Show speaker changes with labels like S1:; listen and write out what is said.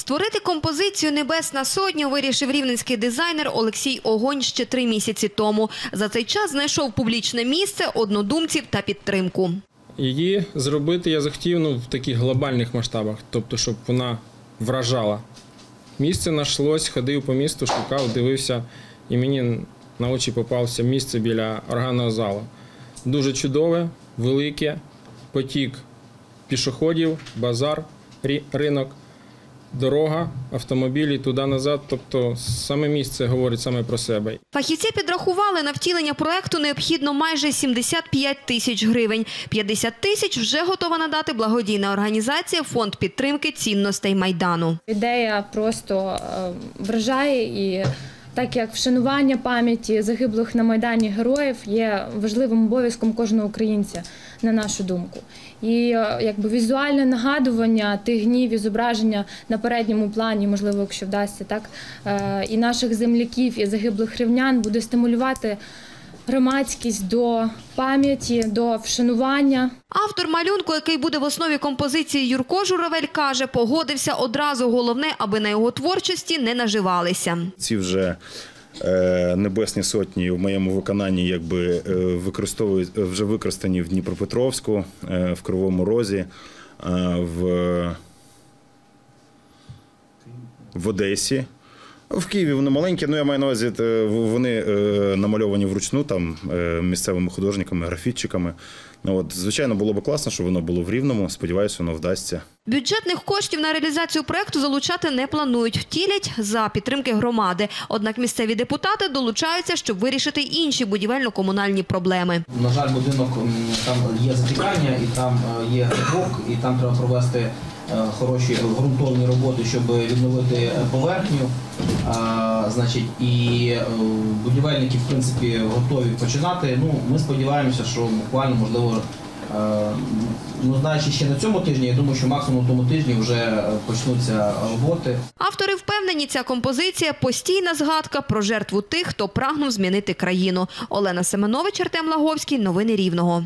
S1: Створити композицію Небесна сотня вирішив рівненський дизайнер Олексій Огонь ще три місяці тому. За цей час знайшов публічне місце, однодумців та підтримку.
S2: Її зробити я захотів ну, в таких глобальних масштабах, тобто, щоб вона вражала. Місце знайшлось, ходив по місту, шукав, дивився, і мені на очі попався місце біля органного залу. Дуже чудове, велике, потік пішоходів, базар, ринок, дорога, автомобілі туди-назад. Тобто саме місце говорить саме про себе.
S1: Фахівці підрахували, на втілення проекту необхідно майже 75 тисяч гривень. 50 тисяч вже готова надати благодійна організація Фонд підтримки цінностей Майдану.
S3: Ідея просто е, вражає і. Так як вшанування пам'яті загиблих на майдані героїв є важливим обов'язком кожного українця, на нашу думку, і е, якби візуальне нагадування тих днів і зображення на передньому плані, можливо, якщо вдасться, так е, і наших земляків, і загиблих рівнян буде стимулювати громадськість до пам'яті, до вшанування.
S1: Автор малюнку, який буде в основі композиції Юрко Журавель, каже, погодився одразу. Головне, аби на його творчості не наживалися.
S4: Ці вже е, небесні сотні в моєму виконанні якби е, використовують вже використані в Дніпропетровську, е, в Кривому Розі, в, в Одесі. В Києві вони маленькі, ну я маю на увазі, е, вони е, намальовані вручну там е, місцевими художниками, графітчиками. Ну, от, звичайно, було б класно, щоб воно було в рівному. Сподіваюся, воно вдасться.
S1: Бюджетних коштів на реалізацію проекту залучати не планують. Втілять за підтримки громади. Однак місцеві депутати долучаються, щоб вирішити інші будівельно-комунальні проблеми.
S5: На жаль, будинок там є затікання, і там є грибок, і там треба провести хороші ґрунтовні роботи, щоб відновити е, поверхню. А, значить, і е, будівельники, в принципі, готові починати. Ну, ми сподіваємося, що буквально можливо. е, Ну, знаючи ще на цьому тижні, я думаю, що максимум на тому тижні вже е, почнуться роботи.
S1: Автори впевнені, ця композиція постійна згадка про жертву тих, хто прагнув змінити країну. Олена Семенович, Артем Лаговський. Новини Рівного.